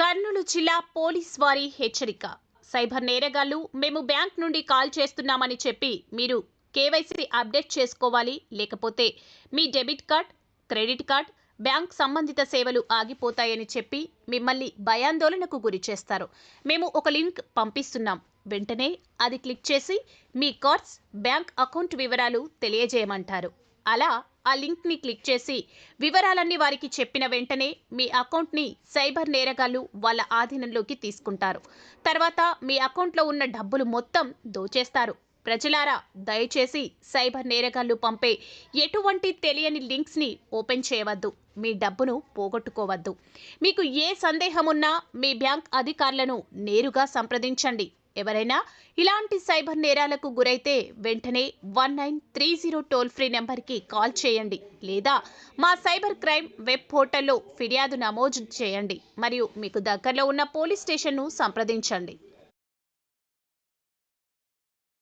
కర్నూలు జిల్లా పోలీస్ వారి హెచ్చరిక. సైబర్ నేరగాళ్ళు మేము బ్యాంక్ నుండి కాల్ చేస్తున్నామని చెప్పి మీరు కేవైసీ అప్డేట్ చేసుకోవాలి లేకపోతే మీ debit card credit card bank సంబంధిత సేవలు ఆగిపోతాయని చెప్పి మిమ్మల్ని భయాందోళనకు గురి చేస్తారు. మేము ఒక లింక్ పంపిస్తున్నాం. వెంటనే అది క్లిక్ చేసి మీ కార్డ్స్ బ్యాంక్ అకౌంట్ వివరాలు తెలియజేయమంటారు. అలా ఆ లింక్ని క్లిక్ చేసి వివరాలన్నీ వారికి చెప్పిన వెంటనే మీ అకౌంట్ని సైబర్ నేరగాళ్ళు వాళ్ళ ఆధీనంలోకి తీసుకుంటారు. తర్వాత మీ అకౌంట్లో ఉన్న డబ్బులు మొత్తం దోచేస్తారు. ప్రజలారా దయచేసి సైబర్ నేరగాళ్ళు పంపే ఎటువంటి తెలియని లింక్స్ని ఓపెన్ చేయవద్దు. మీ డబ్బును పోగొట్టుకోవద్దు. మీకు ఏ సందేహమున్నా మీ బ్యాంక్ అధికారులను నేరుగా సంప్రదించండి. ఎవరైనా ఇలాంటి సైబర్ నేరాలకు గురైతే వెంటనే one nine three zero toll free నెంబర్కి కాల్ చేయండి లేదా మా సైబర్ క్రైమ్ వెబ్ పోర్టల్లో ఫిర్యాదు నమోదు చేయండి. మరియు మీకు దగ్గరలో ఉన్న పోలీస్ స్టేషన్ను సంప్రదించండి.